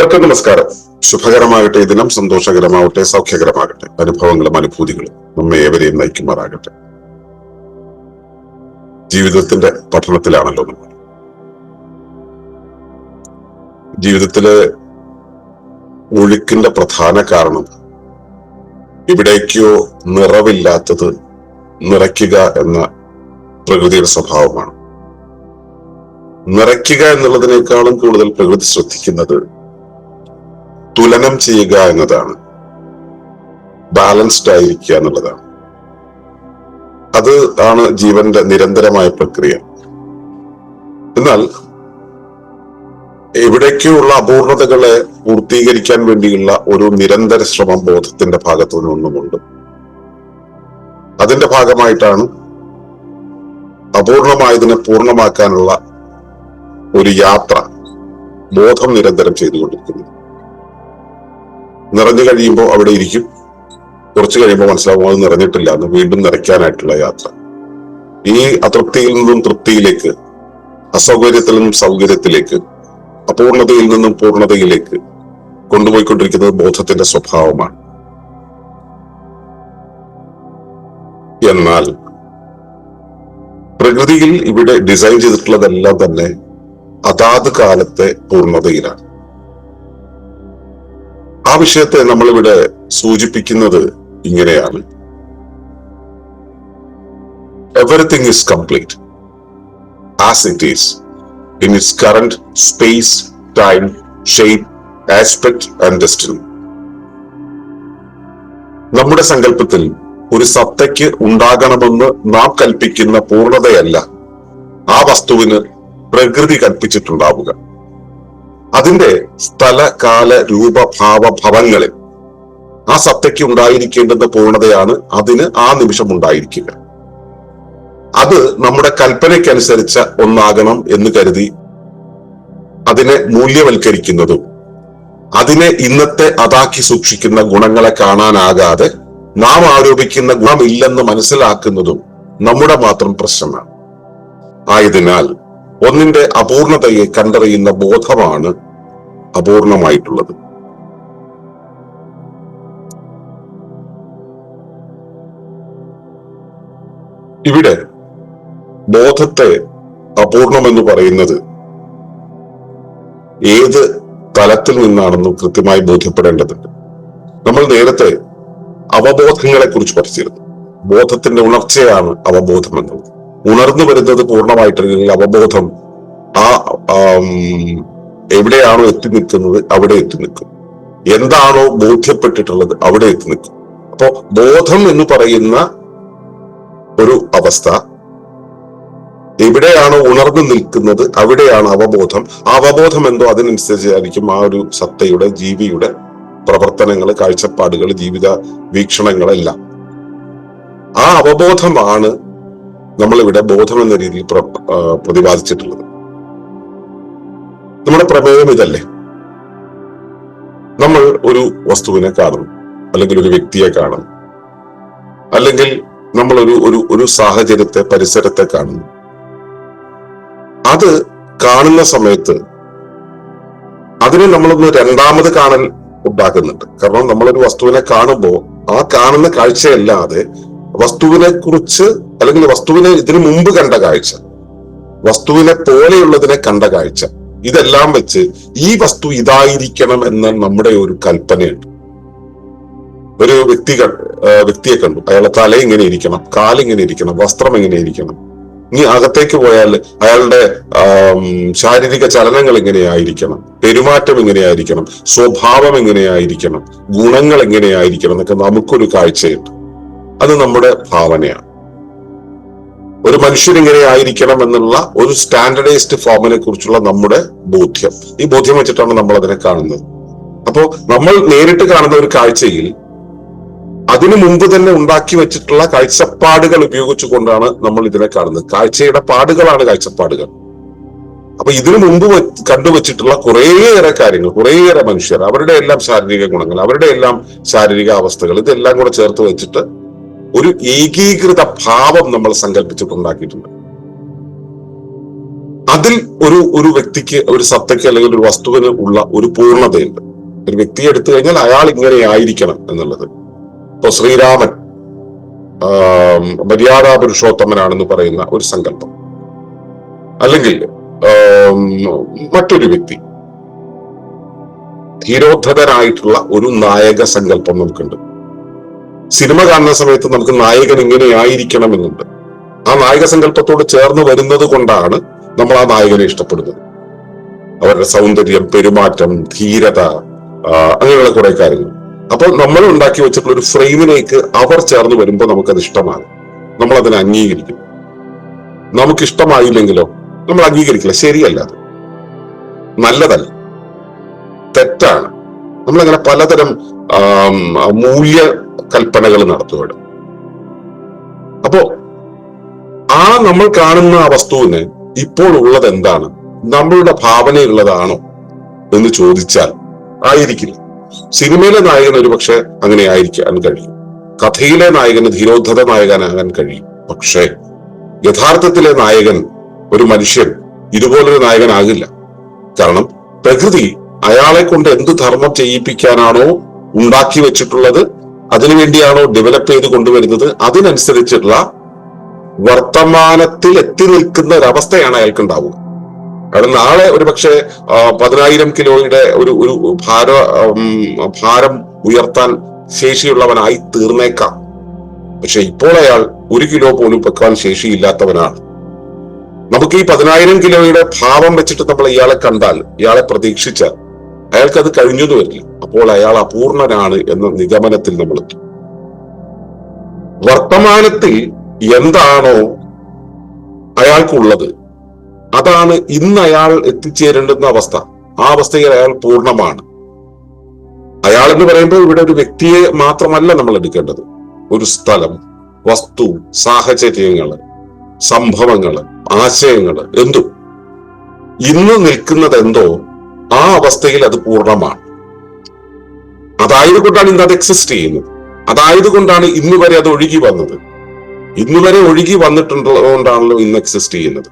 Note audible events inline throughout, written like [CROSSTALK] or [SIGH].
ഏവർക്കും നമസ്കാരം. ശുഭകരമാകട്ടെ ദിനം സന്തോഷകരമാവട്ടെ സൗഖ്യകരമാകട്ടെ അനുഭവങ്ങളും അനുഭൂതികളും നമ്മെ ഏവരെയും നയിക്കുമാറാകട്ടെ. ജീവിതത്തിന്റെ പഠനത്തിലാണല്ലോ നമ്മൾ. ജീവിതത്തിലെ ഒഴുക്കിന്റെ പ്രധാന കാരണം എവിടേക്കോ നിറവില്ലാത്തത് നിറയ്ക്കുക എന്ന പ്രകൃതിയുടെ സ്വഭാവമാണ്. നിറയ്ക്കുക എന്നുള്ളതിനേക്കാളും കൂടുതൽ പ്രകൃതി ശ്രദ്ധിക്കുന്നത് തുലനം ചെയ്യുക എന്നതാണ്. ബാലൻസ്ഡ് ആയിരിക്കുക എന്നുള്ളതാണ്. അത് ആണ് ജീവന്റെ നിരന്തരമായ പ്രക്രിയ. എന്നാൽ എവിടേക്കുള്ള അപൂർണതകളെ പൂർത്തീകരിക്കാൻ വേണ്ടിയുള്ള ഒരു നിരന്തര ശ്രമം ബോധത്തിന്റെ ഭാഗത്തു നിന്നുമുണ്ട്. അതിന്റെ ഭാഗമായിട്ടാണ് അപൂർണമായതിനെ പൂർണമാക്കാനുള്ള ഒരു യാത്ര ബോധം നിരന്തരം ചെയ്തുകൊണ്ടിരിക്കുന്നത്. നിറഞ്ഞു കഴിയുമ്പോൾ അവിടെ ഇരിക്കും. കുറച്ച് കഴിയുമ്പോൾ മനസ്സിലാവും അത് നിറഞ്ഞിട്ടില്ല. എന്ന് വീണ്ടും നിറയ്ക്കാനായിട്ടുള്ള യാത്ര. ഈ അതൃപ്തിയിൽ നിന്നും തൃപ്തിയിലേക്ക് അസൗകര്യത്തിൽ നിന്നും സൗകര്യത്തിലേക്ക് അപൂർണതയിൽ നിന്നും പൂർണതയിലേക്ക് കൊണ്ടുപോയിക്കൊണ്ടിരിക്കുന്നത് ബോധത്തിന്റെ സ്വഭാവമാണ്. എന്നാൽ പ്രകൃതിയിൽ ഇവിടെ ഡിസൈൻ ചെയ്തിട്ടുള്ളതെല്ലാം തന്നെ അതാത് കാലത്തെ പൂർണതയിലാണ് ആ വിഷയത്തെ നമ്മളിവിടെ സൂചിപ്പിക്കുന്നത് ഇങ്ങനെയാണ്. Everything is complete as it is in its current space time shape aspect and destiny നമ്മുടെ സങ്കല്പത്തിൽ ഒരു സത്തയ്ക്ക് ഉണ്ടാകണമെന്ന് നാം കൽപ്പിക്കുന്ന പൂർണതയല്ല. ആ വസ്തുവിന് പ്രകൃതി കൽപ്പിച്ചിട്ടുണ്ടാവുക. അതിന്റെ സ്ഥല കാല രൂപ ഭാവ ഭവങ്ങളിൽ ആ സത്തയ്ക്ക് ഉണ്ടായിരിക്കേണ്ടുന്ന പൂർണതയാണ് അതിന് ആ നിമിഷം ഉണ്ടായിരിക്കുക. അത് നമ്മുടെ കൽപ്പനയ്ക്കനുസരിച്ച ഒന്നാകണം എന്ന് കരുതി അതിനെ മൂല്യവൽക്കരിക്കുന്നതും അതിനെ ഇന്നത്തെ അതാക്കി സൂക്ഷിക്കുന്ന ഗുണങ്ങളെ കാണാനാകാതെ നാം ആരോപിക്കുന്ന ഗുണമില്ലെന്ന് മനസ്സിലാക്കുന്നതും നമ്മുടെ മാത്രം പ്രശ്നമാണ്. ആയതിനാൽ ഒന്നിന്റെ അപൂർണതയെ കണ്ടറിയുന്ന ബോധമാണ് അപൂർണമായിട്ടുള്ളത്. ഇവിടെ ബോധത്തെ അപൂർണമെന്ന് പറയുന്നത് ഏത് തലത്തിൽ നിന്നാണെന്നും കൃത്യമായി ബോധ്യപ്പെടേണ്ടതുണ്ട്. നമ്മൾ നേരത്തെ അവബോധങ്ങളെ കുറിച്ച് പഠിച്ചിരുന്നു. ബോധത്തിന്റെ ഉണർച്ചയാണ് അവബോധം എന്നത് ഉണർന്നു വരുന്നത് പൂർണമായിട്ടില്ലെങ്കിൽ അവബോധം ആ ആം, എവിടെയാണോ എത്തി നിൽക്കുന്നത് അവിടെ എത്തി നിൽക്കും. എന്താണോ ബോധ്യപ്പെട്ടിട്ടുള്ളത് അവിടെ എത്തി നിൽക്കും. അപ്പോ ബോധം എന്ന് പറയുന്ന ഒരു അവസ്ഥ എവിടെയാണോ ഉണർന്നു നിൽക്കുന്നത് അവിടെയാണ് അവബോധം. ആ അവബോധം എന്തോ അതിനനുസരിച്ചായിരിക്കും ആ ഒരു സത്തയുടെ ജീവിയുടെ പ്രവർത്തനങ്ങൾ കാഴ്ചപ്പാടുകൾ ജീവിത വീക്ഷണങ്ങളെല്ലാം. ആ അവബോധമാണ് നമ്മളിവിടെ ബോധം എന്ന രീതിയിൽ പ്ര- പ്രതിപാദിച്ചിട്ടുള്ളത്. നമ്മുടെ പ്രമേയം ഇതല്ലേ? നമ്മൾ ഒരു വസ്തുവിനെ കാണും അല്ലെങ്കിൽ ഒരു വ്യക്തിയെ കാണും അല്ലെങ്കിൽ നമ്മൾ ഒരു ഒരു ഒരു സാഹചര്യത്തെ പരിസരത്തെ കാണുന്നു. അത് കാണുന്ന സമയത്ത് അതിനെ നമ്മളൊന്ന് രണ്ടാമത് കാണൽ ഉണ്ടാക്കുന്നുണ്ട്. കാരണം നമ്മളൊരു വസ്തുവിനെ കാണുമ്പോൾ ആ കാണുന്ന കാഴ്ചയല്ലാതെ വസ്തുവിനെ കുറിച്ച് അല്ലെങ്കിൽ വസ്തുവിനെ ഇതിനു മുമ്പ് കണ്ട കാഴ്ച വസ്തുവിനെ പോലെയുള്ളതിനെ കണ്ട കാഴ്ച ഇതെല്ലാം വെച്ച് ഈ വസ്തു ഇതായിരിക്കണം എന്ന നമ്മുടെ ഒരു കൽപ്പനയുണ്ട്. ഒരു വ്യക്തി വ്യക്തിയെ കണ്ടു. അയാളെ തല ഇങ്ങനെ ഇരിക്കണം കാലിങ്ങനെ ഇരിക്കണം വസ്ത്രം എങ്ങനെ ഇരിക്കണം. ഇനി അകത്തേക്ക് പോയാൽ അയാളുടെ ശാരീരിക ചലനങ്ങൾ എങ്ങനെയായിരിക്കണം പെരുമാറ്റം എങ്ങനെയായിരിക്കണം സ്വഭാവം എങ്ങനെയായിരിക്കണം ഗുണങ്ങൾ എങ്ങനെയായിരിക്കണം എന്നൊക്കെ നമുക്കൊരു കാഴ്ചയുണ്ട്. അത് നമ്മുടെ ഭാവനയാണ്. ഒരു മനുഷ്യൻ ഇങ്ങനെ ആയിരിക്കണം എന്നുള്ള ഒരു സ്റ്റാൻഡർഡൈസ്ഡ് ഫോമിനെ കുറിച്ചുള്ള നമ്മുടെ ബോധ്യം. ഈ ബോധ്യം വെച്ചിട്ടാണ് നമ്മൾ അതിനെ കാണുന്നത്. അപ്പോ നമ്മൾ നേരിട്ട് കാണുന്ന ഒരു കാഴ്ചയിൽ അതിനു മുമ്പ് തന്നെ ഉണ്ടാക്കി വെച്ചിട്ടുള്ള കാഴ്ചപ്പാടുകൾ ഉപയോഗിച്ചുകൊണ്ടാണ് നമ്മൾ ഇതിനെ കാണുന്നത്. കാഴ്ചയുടെ പാടുകളാണ് കാഴ്ചപ്പാടുകൾ. അപ്പൊ ഇതിനു മുമ്പ് കണ്ടുവച്ചിട്ടുള്ള കുറേയേറെ കാര്യങ്ങൾ കുറേയേറെ മനുഷ്യർ അവരുടെ എല്ലാം ശാരീരിക ഗുണങ്ങൾ അവരുടെ എല്ലാം ശാരീരിക അവസ്ഥകൾ ഇതെല്ലാം കൂടെ ചേർത്ത് വെച്ചിട്ട് ഒരു ഏകീകൃത ഭാവം നമ്മൾ സങ്കല്പിച്ചിട്ടുണ്ടാക്കിയിട്ടുണ്ട്. അതിൽ ഒരു ഒരു വ്യക്തിക്ക് ഒരു സത്തയ്ക്ക് അല്ലെങ്കിൽ ഒരു വസ്തുവിന് ഉള്ള ഒരു പൂർണതയുണ്ട്. ഒരു വ്യക്തിയെ എടുത്തു കഴിഞ്ഞാൽ അയാൾ ഇങ്ങനെ ആയിരിക്കണം എന്നുള്ളത്. ഇപ്പൊ ശ്രീരാമൻ മര്യാദ പുരുഷോത്തമനാണെന്ന് പറയുന്ന ഒരു സങ്കല്പം. അല്ലെങ്കിൽ മറ്റൊരു വ്യക്തി. ധീരോദ്ധതനായിട്ടുള്ള ഒരു നായക സങ്കല്പം നമുക്കുണ്ട്. സിനിമ കാണുന്ന സമയത്ത് നമുക്ക് നായകൻ എന്നുണ്ട് ആ നായക സങ്കല്പത്തോട് ചേർന്ന് വരുന്നത് കൊണ്ടാണ് നമ്മൾ ആ നായകനെ ഇഷ്ടപ്പെടുന്നത്. അവരുടെ സൗന്ദര്യം പെരുമാറ്റം ധീരത അങ്ങനെയുള്ള കുറെ കാര്യങ്ങൾ. അപ്പൊ നമ്മൾ ഉണ്ടാക്കി വെച്ചിട്ടുള്ള ഒരു ഫ്രെയിമിലേക്ക് അവർ ചേർന്ന് വരുമ്പോൾ നമുക്കത് ഇഷ്ടമാണ്. നമ്മൾ അതിനെ അംഗീകരിക്കും. നമുക്ക് ഇഷ്ടമായില്ലെങ്കിലോ നമ്മൾ അംഗീകരിക്കില്ല. ശരിയല്ല അത്. നല്ലതല്ല. തെറ്റാണ്. നമ്മളങ്ങനെ പലതരം മൂല്യ കൽപ്പനകൾ നടത്തുകയാണ് അപ്പോ ആ നമ്മൾ കാണുന്ന ആ വസ്തുവിന് ഇപ്പോൾ ഉള്ളത് എന്താണ്? നമ്മളുടെ ഭാവനയുള്ളതാണോ എന്ന് ചോദിച്ചാൽ ആയിരിക്കില്ല. സിനിമയിലെ നായകൻ ഒരുപക്ഷെ അങ്ങനെ ആയിരിക്കാൻ കഴിയും. കഥയിലെ നായകന് ധീരോദ്ധത നായകനാകാൻ കഴിയും. പക്ഷേ യഥാർത്ഥത്തിലെ നായകൻ ഒരു മനുഷ്യൻ ഇതുപോലൊരു നായകനാകില്ല. കാരണം പ്രകൃതി അയാളെ കൊണ്ട് എന്ത് ധർമ്മം ചെയ്യിപ്പിക്കാനാണോ ഉണ്ടാക്കി വെച്ചിട്ടുള്ളത്? അതിനുവേണ്ടിയാണോ ഡെവലപ്പ് ചെയ്ത് കൊണ്ടുവരുന്നത്? അതിനനുസരിച്ചുള്ള വർത്തമാനത്തിൽ എത്തി നിൽക്കുന്ന ഒരവസ്ഥയാണ് അയാൾക്ക് ഉണ്ടാവുക കാരണം നാളെ ഒരു പക്ഷേ പതിനായിരം കിലോയുടെ ഒരു ഒരു ഭാര ഭാരം ഉയർത്താൻ ശേഷിയുള്ളവനായി തീർന്നേക്കാം. പക്ഷെ ഇപ്പോൾ അയാൾ ഒരു കിലോ പോലും വെക്കാൻ ശേഷിയില്ലാത്തവനാണ്. നമുക്ക് ഈ പതിനായിരം കിലോയുടെ ഭാവം വെച്ചിട്ട് നമ്മൾ ഇയാളെ കണ്ടാൽ ഇയാളെ പ്രതീക്ഷിച്ചാൽ അയാൾക്ക് അത് കഴിഞ്ഞു എന്ന് വരില്ല. അപ്പോൾ അയാൾ അപൂർണനാണ് എന്ന നിഗമനത്തിൽ നമ്മൾ എത്തും വർത്തമാനത്തിൽ എന്താണോ അയാൾക്കുള്ളത് അതാണ് ഇന്ന് അയാൾ എത്തിച്ചേരേണ്ടുന്ന അവസ്ഥ. ആ അവസ്ഥയിൽ അയാൾ പൂർണമാണ്. അയാൾ എന്ന് പറയുമ്പോൾ ഇവിടെ ഒരു വ്യക്തിയെ മാത്രമല്ല നമ്മൾ എടുക്കേണ്ടത്. ഒരു സ്ഥലം വസ്തു സാഹചര്യങ്ങൾ സംഭവങ്ങൾ ആശയങ്ങൾ എന്തു. ഇന്ന് നിൽക്കുന്നത് എന്തോ ആ അവസ്ഥയിൽ അത് പൂർണമാണ്. അതായതുകൊണ്ടാണ് ഇന്ന് അത് എക്സിസ്റ്റ് ചെയ്യുന്നത്. അതായതുകൊണ്ടാണ് ഇന്ന് വരെ അത് ഒഴുകി വന്നത്. ഇന്ന് വരെ ഒഴുകി വന്നിട്ടുള്ളതുകൊണ്ടാണല്ലോ ഇന്ന് എക്സിസ്റ്റ് ചെയ്യുന്നത്.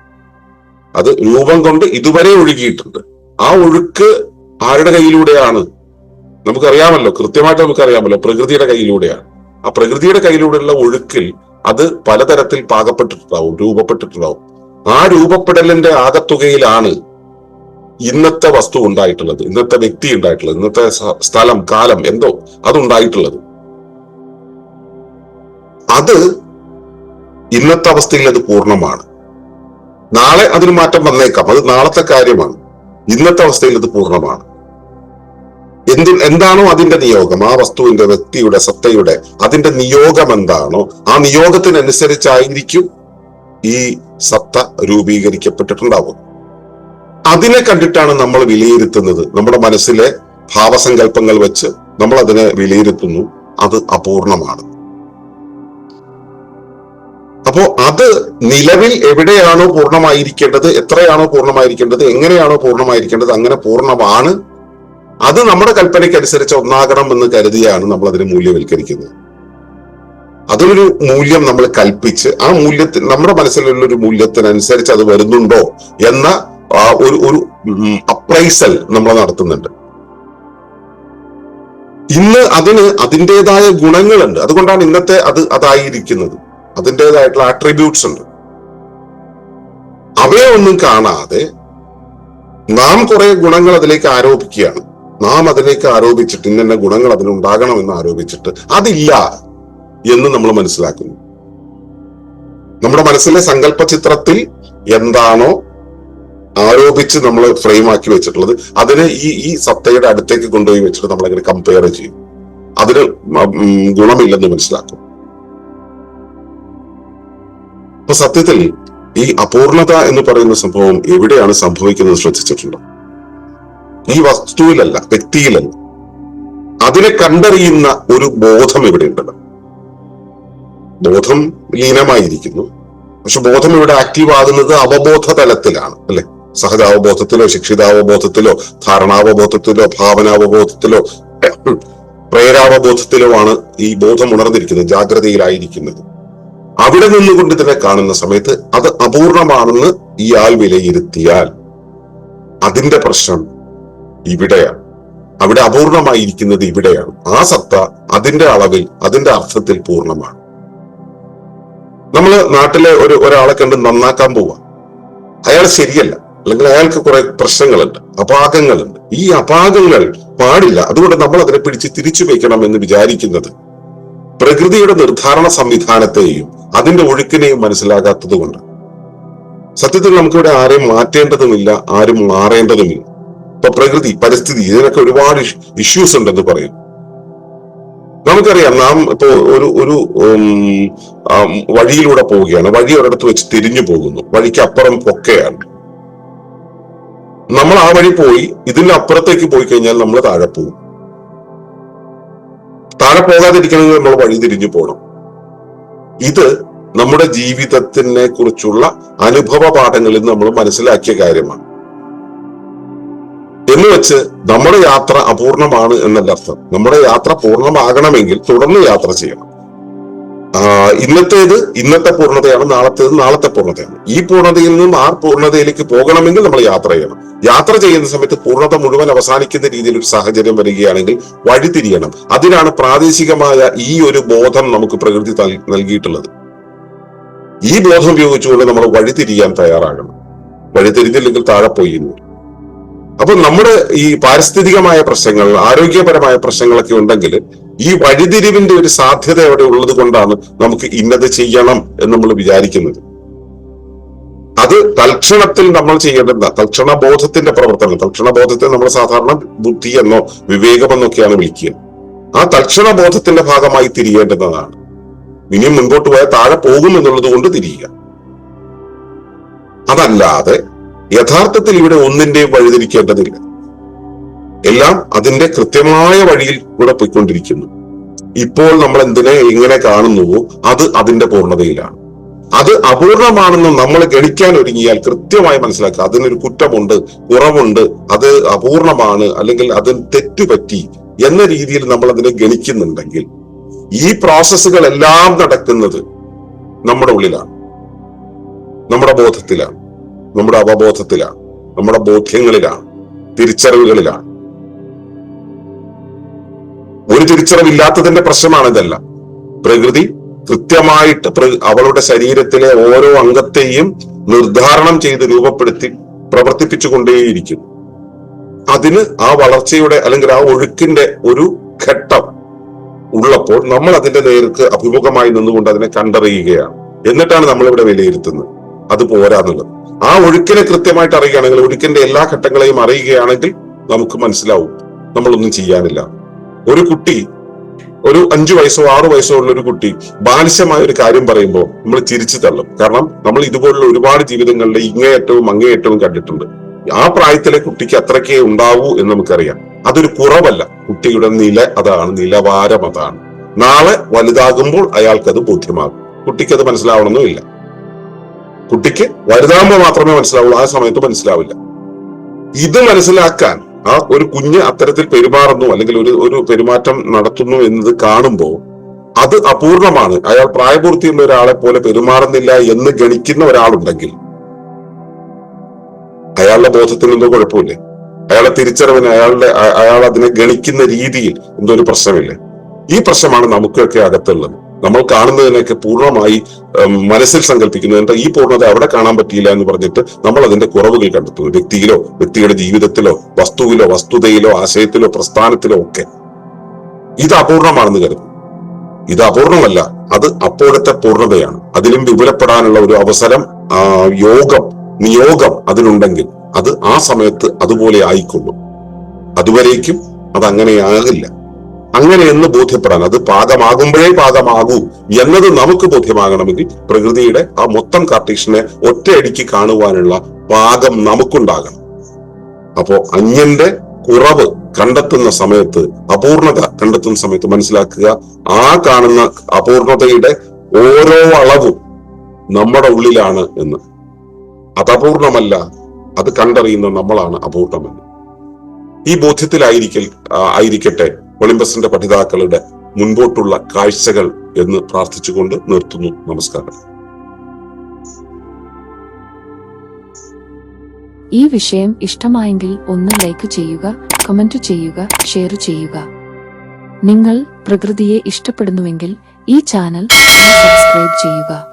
അത് രൂപം കൊണ്ട് ഇതുവരെ ഒഴുകിയിട്ടുണ്ട്. ആ ഒഴുക്ക് ആരുടെ കയ്യിലൂടെയാണ്? നമുക്കറിയാമല്ലോ കൃത്യമായിട്ട് നമുക്കറിയാമല്ലോ പ്രകൃതിയുടെ കയ്യിലൂടെയാണ്. ആ പ്രകൃതിയുടെ കയ്യിലൂടെയുള്ള ഒഴുക്കിൽ അത് പലതരത്തിൽ പാകപ്പെട്ടിട്ടുണ്ടാവും രൂപപ്പെട്ടിട്ടുണ്ടാവും. ആ രൂപപ്പെടലിന്റെ ആകത്തുകയിലാണ് ഇന്നത്തെ വസ്തു ഉണ്ടായിട്ടുള്ളത് ഇന്നത്തെ വ്യക്തി ഉണ്ടായിട്ടുള്ളത് ഇന്നത്തെ സ്ഥലം കാലം എന്തോ അതുണ്ടായിട്ടുള്ളത് അത് ഇന്നത്തെ അവസ്ഥയിൽ അത് പൂർണമാണ്. നാളെ അതിന് മാറ്റം വന്നേക്കാം. അത് നാളത്തെ കാര്യമാണ്. ഇന്നത്തെ അവസ്ഥയിൽ അത് പൂർണമാണ്. എന്തി എന്താണോ അതിന്റെ നിയോഗം? ആ വസ്തുവിന്റെ വ്യക്തിയുടെ സത്തയുടെ അതിന്റെ നിയോഗം എന്താണോ ആ നിയോഗത്തിനനുസരിച്ചായിരിക്കും ഈ സത്ത രൂപീകരിക്കപ്പെട്ടിട്ടുണ്ടാവുക. അതിനെ കണ്ടിട്ടാണ് നമ്മൾ വിലയിരുത്തുന്നത്. നമ്മുടെ മനസ്സിലെ ഭാവസങ്കല്പങ്ങൾ വെച്ച് നമ്മൾ അതിനെ വിലയിരുത്തുന്നു. അത് അപൂർണമാണ്. അപ്പോ അത് നിലവിൽ എവിടെയാണോ പൂർണമായിരിക്കേണ്ടത് എത്രയാണോ പൂർണമായിരിക്കേണ്ടത് എങ്ങനെയാണോ പൂർണമായിരിക്കേണ്ടത് അങ്ങനെ പൂർണമാണ്. അത് നമ്മുടെ കൽപ്പനയ്ക്കനുസരിച്ച് ഒന്നാകണം എന്ന് കരുതിയാണ് നമ്മൾ അതിനെ മൂല്യവൽക്കരിക്കുന്നത്. അതൊരു മൂല്യം നമ്മൾ കൽപ്പിച്ച് ആ മൂല്യത്തിന് നമ്മുടെ മനസ്സിലുള്ള ഒരു മൂല്യത്തിനനുസരിച്ച് അത് വരുന്നുണ്ടോ എന്ന ഒരു ഒരു അപ്രൈസൽ നമ്മൾ നടത്തുന്നുണ്ട്. ഇന്ന് അതിന് അതിന്റെതായ ഗുണങ്ങളുണ്ട്. അതുകൊണ്ടാണ് ഇന്നത്തെ അത് അതായിരിക്കുന്നത്. അതിന്റെതായിട്ടുള്ള ആട്രിബ്യൂട്ട്സ് ഉണ്ട്. അവയെ ഒന്നും കാണാതെ നാം കുറെ ഗുണങ്ങൾ അതിലേക്ക് ആരോപിക്കുകയാണ്. നാം അതിലേക്ക് ആരോപിച്ചിട്ട് ഇന്ന ഗുണങ്ങൾ അതിനുണ്ടാകണമെന്ന് ആരോപിച്ചിട്ട് അതില്ല എന്ന് നമ്മൾ മനസ്സിലാക്കുന്നു. നമ്മുടെ മനസ്സിലെ സങ്കല്പ ചിത്രത്തിൽ എന്താണോ ആരോപിച്ച് നമ്മൾ ഫ്രെയിം ആക്കി വെച്ചിട്ടുള്ളത്. അതിനെ ഈ ഈ സത്തയുടെ അടുത്തേക്ക് കൊണ്ടുപോയി വെച്ചിട്ട് നമ്മൾ അങ്ങനെ കമ്പയർ ചെയ്യും. അതിന് ഗുണമില്ലെന്ന് മനസ്സിലാക്കും. അപ്പൊ സത്യത്തിൽ ഈ അപൂർണത എന്ന് പറയുന്ന സംഭവം എവിടെയാണ് സംഭവിക്കുന്നത് ശ്രദ്ധിച്ചിട്ടുണ്ടോ? ഈ വസ്തുവിലല്ല വ്യക്തിയിലല്ല. അതിനെ കണ്ടറിയുന്ന ഒരു ബോധം ഇവിടെ ഉണ്ടല്ലോ ബോധം ലീനമായിരിക്കുന്നു. പക്ഷെ ബോധം ഇവിടെ ആക്റ്റീവ് ആകുന്നത് അവബോധ തലത്തിലാണ് അല്ലെ? സഹജാവബോധത്തിലോ ശിക്ഷിതാവബോധത്തിലോ ധാരണാവബോധത്തിലോ ഭാവനാവബോധത്തിലോ [CLEARS THROAT] പ്രേരാവബോധത്തിലോ ആണ് ഈ ബോധം ഉണർന്നിരിക്കുന്നത് ജാഗ്രതയിലായിരിക്കുന്നത്. അവിടെ നിന്നുകൊണ്ട് തന്നെ കാണുന്ന സമയത്ത് അത് അപൂർണമാണെന്ന് ഇയാൾ വിലയിരുത്തിയാൽ അതിന്റെ പ്രശ്നം ഇവിടെയാണ്. അവിടെ അപൂർണമായിരിക്കുന്നത് ഇവിടെയാണ്. ആ സത്ത അതിന്റെ അളവിൽ അതിന്റെ അർത്ഥത്തിൽ പൂർണമാണ്. നമ്മൾ നാട്ടിലെ ഒരു ഒരാളെ കണ്ട് നന്നാക്കാൻ പോവാ. അയാൾ ശരിയല്ല. അല്ലെങ്കിൽ അയാൾക്ക് കുറെ പ്രശ്നങ്ങളുണ്ട് അപാകങ്ങളുണ്ട്. ഈ അപാകങ്ങൾ പാടില്ല. അതുകൊണ്ട് നമ്മൾ അതിനെ പിടിച്ച് തിരിച്ചു വയ്ക്കണം എന്ന് വിചാരിക്കുന്നത് പ്രകൃതിയുടെ നിർദ്ധാരണ സംവിധാനത്തെയും അതിന്റെ ഒഴുക്കിനെയും മനസ്സിലാകാത്തത് കൊണ്ട് സത്യത്തിൽ നമുക്കിവിടെ ആരെയും മാറ്റേണ്ടതുമില്ല ആരും മാറേണ്ടതുമില്ല. ഇപ്പൊ പ്രകൃതി പരിസ്ഥിതി ഇതിനൊക്കെ ഒരുപാട് ഇഷ്യൂസ് ഉണ്ടെന്ന് പറയും. നമുക്കറിയാം നാം ഇപ്പോ ഒരു ഒരു വഴിയിലൂടെ പോവുകയാണ്. വഴി ഒരിടത്ത് വെച്ച് തിരിഞ്ഞു പോകുന്നു. വഴിക്ക് അപ്പുറം പൊക്കയാണ്. നമ്മൾ ആ വഴി പോയി ഇതിന്റെ അപ്പുറത്തേക്ക് പോയി കഴിഞ്ഞാൽ നമ്മൾ താഴെ പോകും. താഴെ പോകാതിരിക്കണമെങ്കിൽ നമ്മൾ വഴി തിരിഞ്ഞു പോകണം ഇത് നമ്മുടെ ജീവിതത്തിനെ കുറിച്ചുള്ള അനുഭവ പാഠങ്ങളിൽ നമ്മൾ മനസ്സിലാക്കിയ കാര്യമാണ്. എന്ന് വെച്ച് നമ്മുടെ യാത്ര അപൂർണമാണ് എന്നല്ല അർത്ഥം. നമ്മുടെ യാത്ര പൂർണമാകണമെങ്കിൽ തുടർന്ന് യാത്ര ചെയ്യണം. ഇന്നത്തേത് ഇന്നത്തെ പൂർണതയാണ് നാളത്തേത് നാളത്തെ പൂർണതയാണ്. ഈ പൂർണതയിൽ നിന്നും ആ പൂർണതയിലേക്ക് പോകണമെങ്കിൽ നമ്മൾ യാത്ര ചെയ്യണം. യാത്ര ചെയ്യുന്ന സമയത്ത് പൂർണത മുഴുവൻ അവസാനിക്കുന്ന രീതിയിൽ ഒരു സാഹചര്യം വരികയാണെങ്കിൽ വഴിതിരിയണം അതിനാണ് പ്രാദേശികമായ ഈ ഒരു ബോധം നമുക്ക് പ്രകൃതി നൽകിയിട്ടുള്ളത്. ഈ ബോധം ഉപയോഗിച്ചുകൊണ്ട് നമ്മൾ വഴിതിരിയാൻ തയ്യാറാകണം. വഴിതിരിഞ്ഞില്ലെങ്കിൽ താഴെ പോയി. അപ്പൊ നമ്മുടെ ഈ പാരിസ്ഥിതികമായ പ്രശ്നങ്ങൾ ആരോഗ്യപരമായ പ്രശ്നങ്ങളൊക്കെ ഉണ്ടെങ്കിൽ ഈ വഴിതിരിവിന്റെ ഒരു സാധ്യത അവിടെ ഉള്ളത് കൊണ്ടാണ് നമുക്ക് ഇന്നത് ചെയ്യണം എന്ന് നമ്മൾ വിചാരിക്കുന്നത്. അത് തൽക്ഷണത്തിൽ നമ്മൾ ചെയ്യേണ്ടത് തൽക്ഷണ ബോധത്തിന്റെ പ്രവർത്തനം തൽക്ഷണ ബോധത്തെ നമ്മൾ സാധാരണ ബുദ്ധി എന്നോ വിവേകമെന്നൊക്കെയാണ് വിളിക്കുക. ആ തൽക്ഷണ ബോധത്തിന്റെ ഭാഗമായി തിരിയേണ്ടുന്നതാണ് ഇനിയും മുൻപോട്ട് പോയാൽ താഴെ പോകും എന്നുള്ളത് കൊണ്ട് തിരിയുക. അതല്ലാതെ യഥാർത്ഥത്തിൽ ഇവിടെ ഒന്നിന്റെയും വഴിതിരിക്കേണ്ടതില്ല. എല്ലാം അതിന്റെ കൃത്യമായ വഴിയിൽ കൂടെ പോയിക്കൊണ്ടിരിക്കുന്നു. ഇപ്പോൾ നമ്മൾ എന്തിനെ എങ്ങനെ കാണുന്നുവോ അത് അതിന്റെ പൂർണതയിലാണ്. അത് അപൂർണമാണെന്ന് നമ്മൾ ഗണിക്കാൻ ഒരുങ്ങിയാൽ കൃത്യമായി മനസ്സിലാക്കുക അതിനൊരു കുറ്റമുണ്ട് കുറവുണ്ട് അത് അപൂർണമാണ് അല്ലെങ്കിൽ അതിന് തെറ്റുപറ്റി എന്ന രീതിയിൽ നമ്മൾ അതിനെ ഗണിക്കുന്നുണ്ടെങ്കിൽ ഈ പ്രോസസ്സുകൾ എല്ലാം നടക്കുന്നത് നമ്മുടെ ഉള്ളിലാണ്. നമ്മുടെ ബോധത്തിലാണ്. നമ്മുടെ അവബോധത്തിലാണ്. നമ്മുടെ ബോധ്യങ്ങളിലാണ്. തിരിച്ചറിവുകളിലാണ്. ഒരു തിരിച്ചറിവില്ലാത്തതിന്റെ പ്രശ്നമാണ് പ്രകൃതി കൃത്യമായിട്ട് അവളുടെ ശരീരത്തിലെ ഓരോ അംഗത്തെയും നിർദ്ധാരണം ചെയ്ത് രൂപപ്പെടുത്തി പ്രവർത്തിപ്പിച്ചു കൊണ്ടേയിരിക്കും അതിന് ആ വളർച്ചയുടെ അല്ലെങ്കിൽ ആ ഒഴുക്കിന്റെ ഒരു ഘട്ടം ഉള്ളപ്പോൾ നമ്മൾ അതിന്റെ നേർക്ക് അഭിമുഖമായി നിന്നുകൊണ്ട് അതിനെ കണ്ടറിയുകയാണ്. എന്നിട്ടാണ് നമ്മളിവിടെ വിലയിരുത്തുന്നത്. അത് പോരാന്നുള്ളത്. ആ ഒഴുക്കിനെ കൃത്യമായിട്ട് അറിയുകയാണെങ്കിൽ ഒഴുക്കിന്റെ എല്ലാ ഘട്ടങ്ങളെയും അറിയുകയാണെങ്കിൽ നമുക്ക് മനസ്സിലാവും. നമ്മളൊന്നും ചെയ്യാനില്ല. ഒരു കുട്ടി ഒരു അഞ്ചു വയസ്സോ ആറു വയസ്സോ ഉള്ള ഒരു കുട്ടി ബാലിശമായ ഒരു കാര്യം പറയുമ്പോൾ നമ്മൾ ചിരിച്ചു തള്ളും. കാരണം നമ്മൾ ഇതുപോലുള്ള ഒരുപാട് ജീവിതങ്ങളുടെ ഇങ്ങേയറ്റവും അങ്ങേയറ്റവും കണ്ടിട്ടുണ്ട്. ആ പ്രായത്തിലെ കുട്ടിക്ക് അത്രക്കേ ഉണ്ടാവൂ എന്ന് നമുക്കറിയാം. അതൊരു കുറവല്ല. കുട്ടിയുടെ നില അതാണ് നിലവാരം അതാണ്. നാളെ വലുതാകുമ്പോൾ അയാൾക്ക് അത് ബോധ്യമാകും. കുട്ടിക്ക് അത് മനസ്സിലാവണമെന്നില്ല കുട്ടിക്ക് വലുതാകുമ്പോൾ മാത്രമേ മനസ്സിലാവുള്ളൂ ആ സമയത്ത് മനസ്സിലാവില്ല. ഇത് മനസ്സിലാക്കാൻ ആ ഒരു കുഞ്ഞ് അത്തരത്തിൽ പെരുമാറുന്നു അല്ലെങ്കിൽ ഒരു ഒരു പെരുമാറ്റം നടത്തുന്നു എന്നത് കാണുമ്പോൾ അത് അപൂർണമാണ്. അയാൾ പ്രായപൂർത്തിയുള്ള ഒരാളെ പോലെ പെരുമാറുന്നില്ല എന്ന് ഗണിക്കുന്ന ഒരാളുണ്ടെങ്കിൽ അയാളുടെ ബോധത്തിൽ എന്തോ കുഴപ്പമില്ലേ? അയാളെ തിരിച്ചറിവിന് അയാളുടെ അയാൾ അതിനെ ഗണിക്കുന്ന രീതിയിൽ എന്തോ ഒരു പ്രശ്നമില്ലേ? ഈ പ്രശ്നമാണ് നമുക്കൊക്കെ അകത്തുള്ളത്. നമ്മൾ കാണുന്നതിനൊക്കെ പൂർണമായി മനസ്സിൽ സങ്കല്പിക്കുന്നതിന്റെ ഈ പൂർണത അവിടെ കാണാൻ പറ്റിയില്ല എന്ന് പറഞ്ഞിട്ട് നമ്മൾ അതിന്റെ കുറവുകൾ കണ്ടെത്തുന്നു വ്യക്തിയിലോ വ്യക്തിയുടെ ജീവിതത്തിലോ വസ്തുവിലോ വസ്തുതയിലോ ആശയത്തിലോ പ്രസ്ഥാനത്തിലോ ഒക്കെ. ഇത് അപൂർണമാണെന്ന് കരുതുന്നു ഇത് അപൂർണമല്ല. അത് അപ്പോഴത്തെ പൂർണതയാണ്. അതിലും വിപുലപ്പെടാനുള്ള ഒരു അവസരം യോഗം നിയോഗം അതിനുണ്ടെങ്കിൽ അത് ആ സമയത്ത് അതുപോലെ ആയിക്കൊള്ളും. അതുവരേക്കും അത് അങ്ങനെ എന്ന് ബോധ്യപ്പെടാൻ അത് പാകമാകുമ്പോഴേ പാകമാകൂ എന്നത് നമുക്ക് ബോധ്യമാകണമെങ്കിൽ പ്രകൃതിയുടെ ആ മൊത്തം കാർട്ടീഷനെ ഒറ്റയടിക്ക് കാണുവാനുള്ള പാകം നമുക്കുണ്ടാകണം. അപ്പോ അന്യന്റെ കുറവ് കണ്ടെത്തുന്ന സമയത്ത് അപൂർണത കണ്ടെത്തുന്ന സമയത്ത് മനസ്സിലാക്കുക ആ കാണുന്ന അപൂർണതയുടെ ഓരോ അളവും നമ്മുടെ ഉള്ളിലാണ് എന്ന്. അത് അപൂർണമല്ല അത് കണ്ടറിയുന്ന നമ്മളാണ് അപൂർണമെന്ന്. ഈ ബോധ്യത്തിലായിരിക്കൽ ആയിരിക്കട്ടെ. ഒളിമ്പസിന്റെ പഠിതാക്കളുടെ മുൻപോട്ടുള്ള കാഴ്ചകൾ എന്ന് പ്രാർത്ഥിച്ചുകൊണ്ട് നിർത്തുന്നു. നമസ്കാരം. ഈ വിഷയം ഇഷ്ടമായെങ്കിൽ ഒന്ന് ലൈക്ക് ചെയ്യുക കമന്റ് ചെയ്യുക ഷെയർ ചെയ്യുക. നിങ്ങൾ പ്രകൃതിയെ ഇഷ്ടപ്പെടുന്നുവെങ്കിൽ ഈ ചാനൽ സബ്സ്ക്രൈബ് ചെയ്യുക.